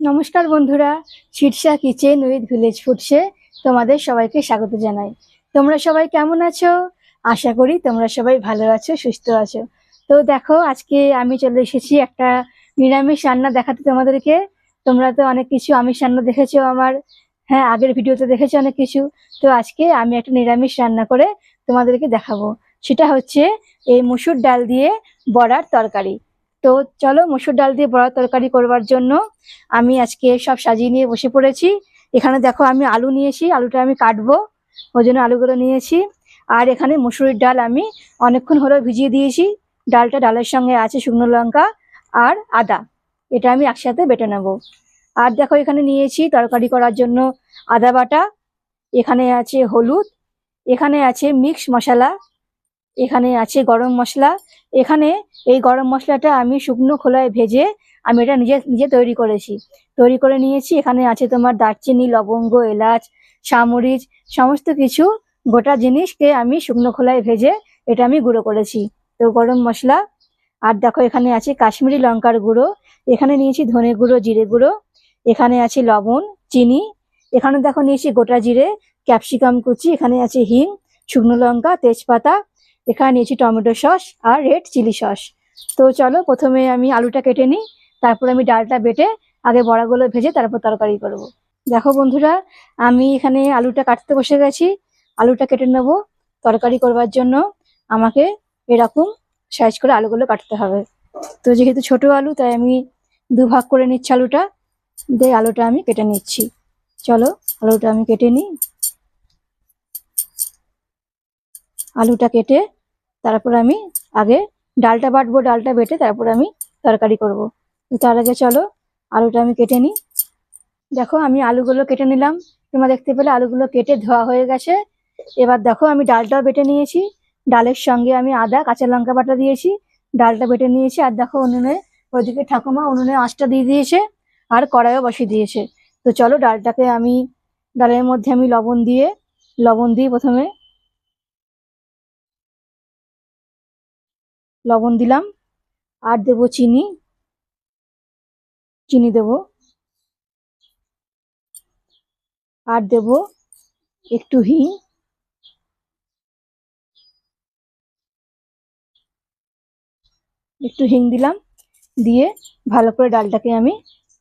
নমস্কার বন্ধুরা, Shirsha kitchen with village ফুডসে তোমাদের সবাইকে স্বাগত জানাই। তোমরা সবাই কেমন আছো? আশা করি তোমরা সবাই ভালো আছো, সুস্থ আছো। তো দেখো, আজকে আমি চলে এসেছি একটা নিরামিষ রান্না দেখাতে তোমাদেরকে। তোমরা তো অনেক কিছু আমিষ রান্না দেখেছ আমার। হ্যাঁ আগের ভিডিওতে দেখেছ অনেক কিছু। তো আজকে আমি একটা নিরামিষ রান্না করে তোমাদেরকে দেখাবো। সেটা হচ্ছে এই মুসুর ডাল দিয়ে বড়ার তরকারি। তো চলো মুসুর ডাল দিয়ে বড়ার তরকারি করবার জন্য আমি আজকে সব সাজিয়ে নিয়ে বসে পড়েছি। এখানে দেখো আমি আলু নিয়েছি, আলুটা আমি কাটবো, ওই জন্য আলুগুলো নিয়েছি। আর এখানে মুসুরির ডাল আমি অনেকক্ষণ হলো ভিজিয়ে দিয়েছি। ডালটা ডালের সঙ্গে আছে শুকনো লঙ্কা আর আদা, এটা আমি একসাথে বেটে নেব। আর দেখো এখানে নিয়েছি তরকারি করার জন্য আদা বাটা, এখানে আছে হলুদ, এখানে আছে মিক্স মশলা, এখানে আছে গরম মশলা, এখানে এই গরম মশলাটা আমি শুকনো খোলায় ভেজে আমি এটা নিজে নিজে তৈরি করেছি। তৈরি করে নিয়েছি, এখানে আছে তোমার দারচিনি, লবঙ্গ, এলাচ সামরিচ সমস্ত কিছু, গোটা জিনিসকে আমি শুকনো খোলায় ভেজে এটা আমি গুঁড়ো করেছি। তো গরম মশলা, আর দেখো এখানে আছে কাশ্মীরি লঙ্কার গুঁড়ো, এখানে নিয়েছি ধনে গুঁড়ো, জিরে গুঁড়ো, এখানে আছে লবণ, চিনি, এখানে দেখো নিয়েছি গোটা জিরে, ক্যাপসিকাম কুচি, এখানে আছে হিং, শুকনো লঙ্কা, তেজপাতা, এখানে নিয়েছি টমেটো সস আর রেড চিলি সস। তো চলো প্রথমে আমি আলুটা কেটে নিই, তারপর আমি ডালটা বেটে আগে বড়াগুলো ভেজে তারপর তরকারি করব। দেখো বন্ধুরা, আমি এখানে আলুটা কাটতে বসে গেছি, আলুটা কেটে নেব। তরকারি করবার জন্য আমাকে এরকম সাইজ করে আলুগুলো কাটতে হবে। তো যেহেতু ছোট আলু, তাই আমি দু ভাগ করে নিচ্ছি আলুটা। দিয়ে আলুটা আমি কেটে নিচ্ছি। চলো আলুটা আমি কেটে নিই। আলুটা কেটে তারপর আমি আগে ডালটা বাটবো, ডালটা বেটে তারপর আমি তরকারি করব। তার আগে চলো, আলুটা আমি কেটে নিই। দেখো, আমি আলুগুলো কেটে নিলাম। তোমরা দেখতে পেলে আলুগুলো কেটে ধোয়া হয়ে গেছে। এবার দেখো, আমি ডালটাও বেটে নিয়েছি। ডালের সঙ্গে আমি আদা, কাঁচা লঙ্কা বাটা দিয়েছি। ডালটা বেটে নিয়েছি। আর দেখো, উনুনে, ওইদিকে ঠাকুমা উনুনে আঁচটা দিয়ে দিয়েছে। আর কড়াইও বসিয়ে দিয়েছে। তো চলো, ডালটাকে আমি, ডালের মধ্যে আমি লবণ দিয়ে লবণ দিয়ে প্রথমে লবণ দিলাম। আর দেবো চিনি। চিনি দেবো। আর দেবো একটু হিং। একটু হিং দিলাম। দিয়ে ভালো করে ডালটাকে আমি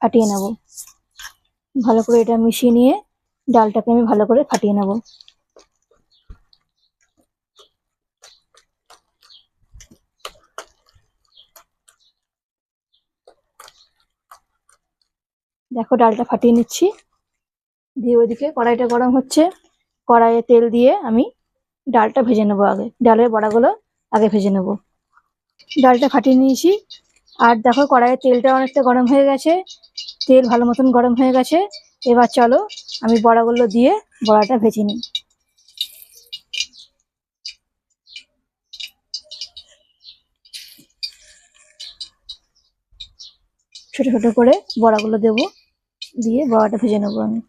ফাটিয়ে নেব। ভালো করে এটা মিশিয়ে নিয়ে ডালটাকে আমি ভালো করে ফাটিয়ে নেব। দেখো ডালটা ফাটিয়ে নিচ্ছি। দিয়ে ওইদিকে কড়াইটা গরম হচ্ছে। কড়াইয়ে তেল দিয়ে আমি ডালটা ভেজে নেব আগে। ডালের বড়াগুলো আগে ভেজে নেব। ডালটা ফাটিয়ে নিয়েছি। আর দেখো কড়াইয়ের তেলটা অনেকটা গরম হয়ে গেছে। তেল ভালো মতন গরম হয়ে গেছে। এবার চলো আমি বড়াগুলো দিয়ে বড়াটা ভেজে নিই। ছোটো ছোটো করে বড়াগুলো দেবো। দিয়ে বড়াটা ভেজে নেব আমি।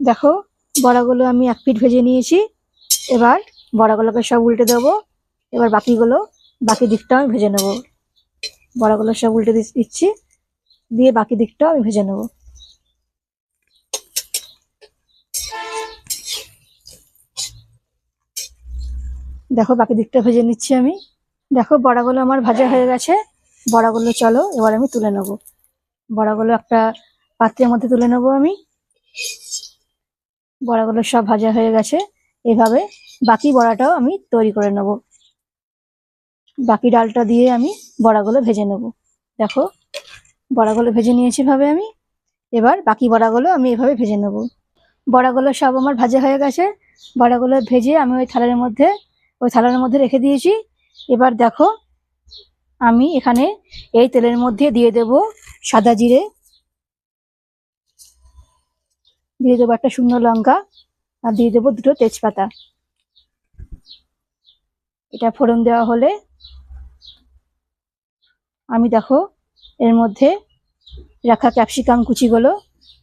দেখো, বড়াগুলো আমি এক পিঠ ভেজে নিয়েছি। এবার বড়াগুলোকে সব উল্টে দেবো। এবার বাকিগুলো, বাকি দিকটা আমি ভেজে নেব। বড়াগুলো সব উল্টে দিচ্ছি, দিয়ে বাকি দিকটাও আমি ভেজে নেব। দেখো বাকি দিকটা ভেজে নিচ্ছি আমি। দেখো বড়াগুলো আমার ভাজা হয়ে গেছে। বড়াগুলো চলো, এবার আমি তুলে নেব। বড়াগুলো একটা পাত্রের মধ্যে তুলে নেব আমি। বড়াগুলো সব ভাজা হয়ে গেছে। এভাবে বাকি বড়াটাও আমি তৈরি করে নেব। বাকি ডালটা দিয়ে আমি বড়াগুলো ভেজে নেব। দেখো, বড়াগুলো ভেজে নিয়েছি ভাবে আমি। এবার বাকি বড়াগুলো আমি এভাবে ভেজে নেব। বড়াগুলো সব আমার ভাজা হয়ে গেছে। বড়াগুলো ভেজে আমি ওই থালার মধ্যে ওই থালার মধ্যে রেখে দিয়েছি। এবার দেখো, আমি এখানে এই তেলের মধ্যে দিয়ে দেব সাদা জিরে। দিয়ে দেবো একটা শুকনো লঙ্কা আর দিয়ে দেবো দুটো তেজপাতা। এটা ফোড়ন দেওয়া হলে আমি দেখো, এর মধ্যে রাখা ক্যাপসিকাম কুচিগুলো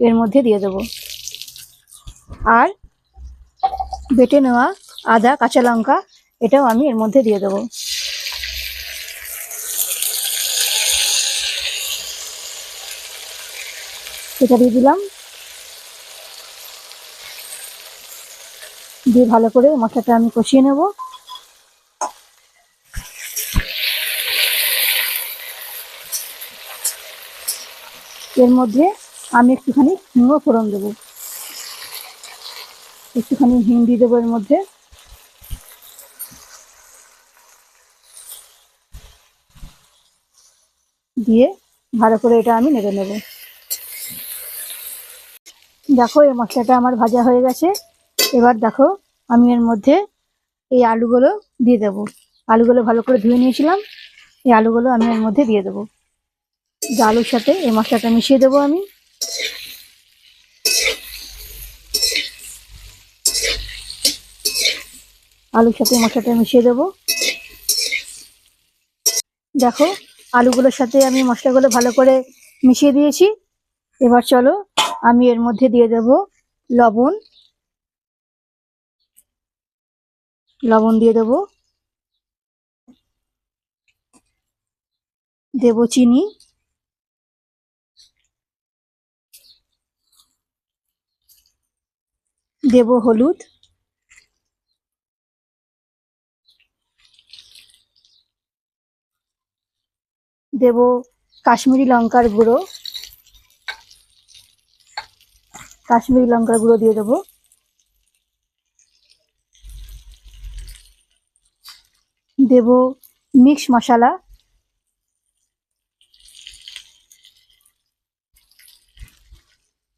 এর মধ্যে দিয়ে দেবো। আর বেটে নেওয়া আদা, কাঁচা লঙ্কা এটাও আমি এর মধ্যে দিয়ে দেবো। এটা দিয়ে দিলাম। দিয়ে ভালো করে মশলাটা আমি কষিয়ে নেব। এর মধ্যে আমি একটুখানি হিংও ফোড়ন দেবো। একটুখানি হিং দিয়ে দেবো এর মধ্যে। দিয়ে ভালো করে এটা আমি নেড়ে নেব। দেখো এই মশলাটা আমার ভাজা হয়ে গেছে। এবার দেখো আমি এর মধ্যে এই আলুগুলো দিয়ে দেবো। আলুগুলো ভালো করে ধুয়ে নিয়েছিলাম। এই আলুগুলো আমি এর মধ্যে দিয়ে দেবো। আলুর সাথে এই মশলাটা মিশিয়ে দেবো আমি। আলুর সাথে মশলাটা মিশিয়ে দেবো। দেখো আলুগুলোর সাথে আমি মশলাগুলো ভালো করে মিশিয়ে দিয়েছি। এবার চলো আমি এর মধ্যে দিয়ে দেব লবণ। লবণ দিয়ে দেব। দেব চিনি। দেব হলুদ। দেব কাশ্মীরি লঙ্কার গুঁড়ো। কাশ্মীরি লঙ্কার গুঁড়ো দিয়ে দেবো। দেব মিক্স মশলা।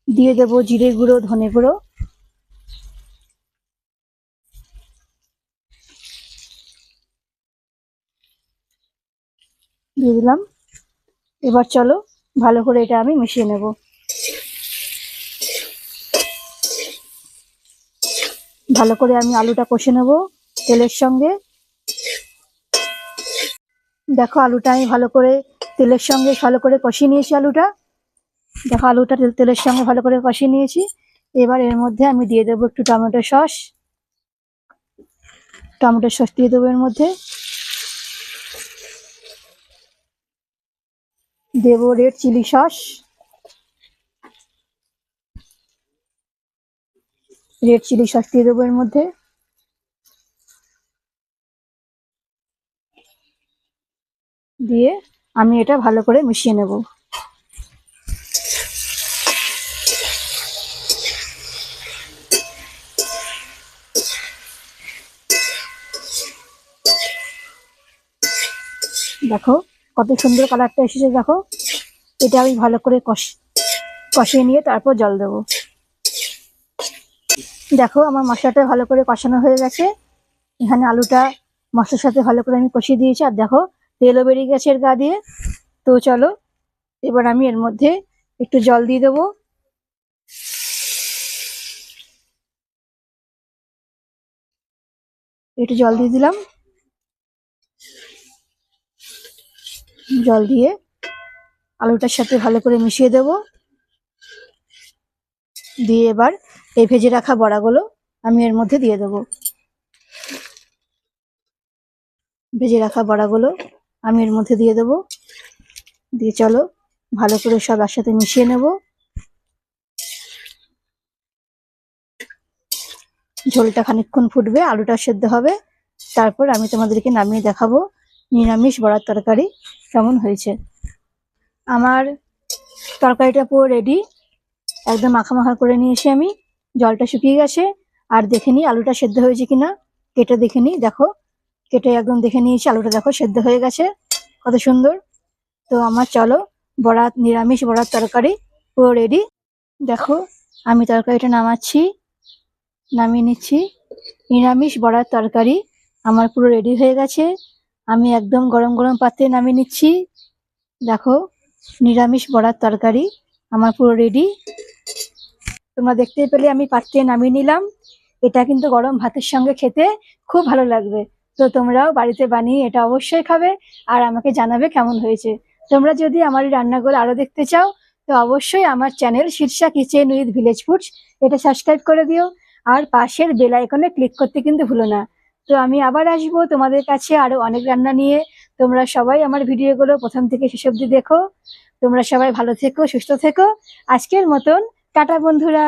দিয়ে দেব জিরে গুঁড়ো, ধনে গুঁড়ো। দিয়ে দিলাম। এবার চলো, ভালো করে এটা আমি মিশিয়ে নেব। ভালো করে আমি আলুটা কষে নেব তেলের সঙ্গে। দেখো আলুটা আমি ভালো করে তেলের সঙ্গে ভালো করে কষিয়ে নিয়েছি আলুটা। দেখো আলুটা তেল- তেলের সঙ্গে ভালো করে কষিয়ে নিয়েছি। এবার এর মধ্যে আমি দিয়ে দেবো একটু টমেটো সস। টমেটো সস দিয়ে দেবো এর মধ্যে। দেবো red chilli sauce. Red chilli sauce দিয়ে দেবো এর মধ্যে। দিয়ে আমি এটা ভালো করে মিশিয়ে নেব। দেখো কত সুন্দর কালারটা এসেছে, দেখো। এটা আমি ভালো করে কষ, কষিয়ে নিয়ে তারপর জল দেবো। দেখো, আমার মশলাটা ভালো করে কষানো হয়ে গেছে। এখানে আলুটা মশলার সাথে ভালো করে আমি কষিয়ে দিয়েছি। আর দেখো তেলও বেরিয়ে গেছে এর গা দিয়ে। তো চলো, এবার আমি এর মধ্যে একটু জল দিয়ে দেবো। একটু জল দিয়ে দিলাম। জল দিয়ে আলুটার সাথে ভালো করে মিশিয়ে দেব। দিয়ে এবার এই ভেজে রাখা বড়াগুলো আমি এর মধ্যে দিয়ে দেবো। ভেজে রাখা বড়াগুলো আমি এর মধ্যে দিয়ে দেবো। দিয়ে চলো ভালো করে সব একসাথে মিশিয়ে নেব। ঝোলটা খানিকক্ষণ ফুটবে আলুটা সেদ্ধ হবে। তারপর আমি তোমাদেরকে নামিয়ে দেখাবো। নিরামিষ বড়ার তরকারি। কেমন হয়েছে? আমার তরকারিটা পুরো রেডি একদম মাখা মাখা করে নিয়েছি আমি। জলটা শুকিয়ে গেছে। আর দেখে নিই আলুটা সেদ্ধ হয়েছে কিনা। কেটে দেখে নিই দেখো। কেটে একদম দেখে নিয়েছি, আলুটা দেখো সেদ্ধ হয়ে গেছে। কত সুন্দর। তো আমার চলো বড়াত নিরামিষ বড়ার তরকারি পুরো রেডি দেখো, আমি তরকারিটা নামাচ্ছি। নামিয়ে নিচ্ছি। নিরামিষ বড়ার তরকারি আমার পুরো রেডি হয়ে গেছে। আমি একদম গরম গরম পাত্রে নামিয়ে নিচ্ছি। দেখো, নিরামিষ বড়ার তরকারি, আমার পুরো রেডি তোমরা দেখতে পেলে আমি পাত্রে নামিয়ে নিলাম। এটা কিন্তু গরম ভাতের সঙ্গে খেতে খুব ভালো লাগবে। তো তোমরাও বাড়িতে বানিয়ে এটা অবশ্যই খাবে আর আমাকে জানাবে কেমন হয়েছে। তোমরা যদি আমার এই রান্নাগুলো আরও দেখতে চাও, তো অবশ্যই আমার channel Shirsha kitchen with village foods, এটা সাবস্ক্রাইব করে দিও। আর পাশের বেল আইকনে ক্লিক করতে কিন্তু ভুলো না। তো আমি আবার আসব তোমাদের কাছে আরও অনেক রান্না নিয়ে। তোমরা সবাই আমার ভিডিওগুলো প্রথম থেকে শেষ অব্দি দেখো। তোমরা সবাই ভালো থেকো, সুস্থ থেকো। আজকের মতন, টাটা বন্ধুরা।